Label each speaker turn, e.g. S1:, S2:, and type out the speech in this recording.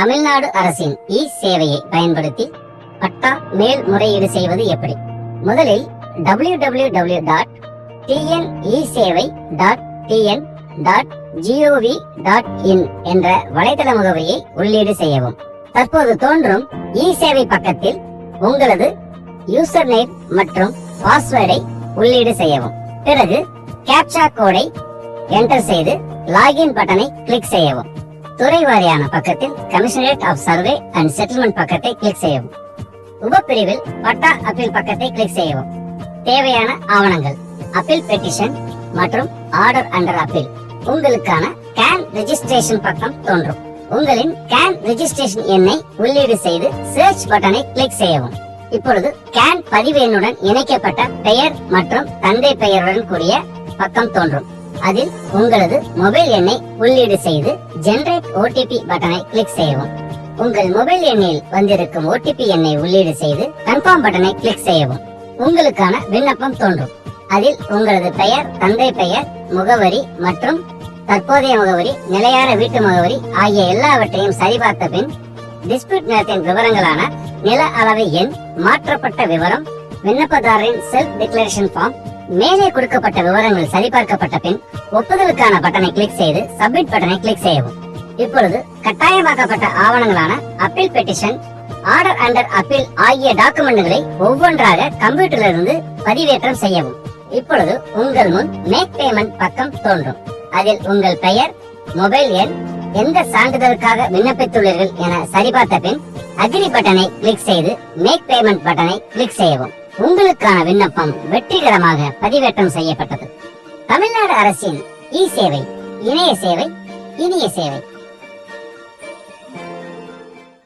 S1: தமிழ்நாடு அரசின் இ சேவையை பயன்படுத்தி பட்டா மேல்முறையீடு செய்வது எப்படி? முதலில் W W W dot T N e Sevai dot T N dot G O V dot in என்ற வலைதள முகவரியை உள்ளீடு செய்யவும். தற்போது தோன்றும் இ சேவை பக்கத்தில் உங்களது யூசர் நேம் மற்றும் பாஸ்வேர்டை உள்ளீடு செய்யவும். பிறகு கேப்சா கோடை என்டர் செய்து லாகின் பட்டனை கிளிக் செய்யவும். துறை வாரியான பக்கத்தில் commissionerate of survey and settlement பக்கத்தை கிளிக் செய்யவும். உபப்பிரிவில் பட்டா அப்பீல் பக்கத்தை கிளிக் செய்யவும். தேவையான ஆவணங்கள் அப்பீல் பெட்டிஷன் மற்றும் ஆர்டர் அண்டர் அப்பீல் உங்களுக்கான கேன் ரெஜிஸ்ட்ரேஷன் பக்கம் தோன்றும். உங்களின் கேன் ரெஜிஸ்ட்ரேஷன் எண்ணை உள்ளீடு செய்து சர்ச் பட்டனை கிளிக் செய்யவும். இப்பொழுது கேன் பதிவு எண்ணுடன் இணைக்கப்பட்ட பெயர் மற்றும் தந்தை பெயருடன் கூடிய பக்கம் தோன்றும். அதில் உங்களது மொபைல் எண்ணை உள்ளீடு செய்து ஜெனரேட் ஓடிபி பட்டனை கிளிக் செய்யவும். உங்கள் மொபைல் எண்ணில் வந்திருக்கும் ஓடிபி எண்ணை உள்ளீடு செய்து கன்ஃபார்ம் பட்டனை கிளிக் செய்யவும். உங்களுக்கான விண்ணப்பம் தோன்றும். அதில் உங்களது பெயர் தந்தை பெயர் முகவரி மற்றும் தற்போதைய முகவரி நிலையான வீட்டு முகவரி ஆகிய எல்லாவற்றையும் சரிபார்த்த பின் டிஸ்பியூட் நிலத்தின் விவரங்களான நில அளவை எண் மாற்றப்பட்ட விவரம் விண்ணப்பதாரரின் செல்ஃப் டிக்ளரேஷன் ஃபார்ம் மேலே கொடுக்கப்பட்ட விவரங்கள் சரிபார்க்கப்பட்ட பின் ஒப்புதலுக்கான பட்டனை கிளிக் செய்து சப்மிட் பட்டனை கிளிக் செய்யவும். இப்பொழுது கட்டாயமாக்கப்பட்ட ஆவணங்களான appeal petition order under appeal ஆகிய டாக்குமெண்ட்களை ஒவ்வொன்றாக கம்ப்யூட்டரிலிருந்து பதிவேற்றம் செய்யவும். இப்பொழுது உங்கள் முன் மேக் பேமெண்ட் பக்கம் தோன்றும். அதில் உங்கள் பெயர் மொபைல் எண் எந்த சான்றிதழுக்காக விண்ணப்பித்துள்ளீர்கள் என சரிபார்த்த பின் அக்ரி பட்டனை கிளிக் செய்து மேக் பேமெண்ட் பட்டனை கிளிக் செய்யவும். உங்களுக்கான விண்ணப்பம் வெற்றிகரமாக பதிவேற்றம் செய்யப்பட்டது. தமிழ்நாடு அரசின் இ சேவை இணைய சேவை இனிய சேவை.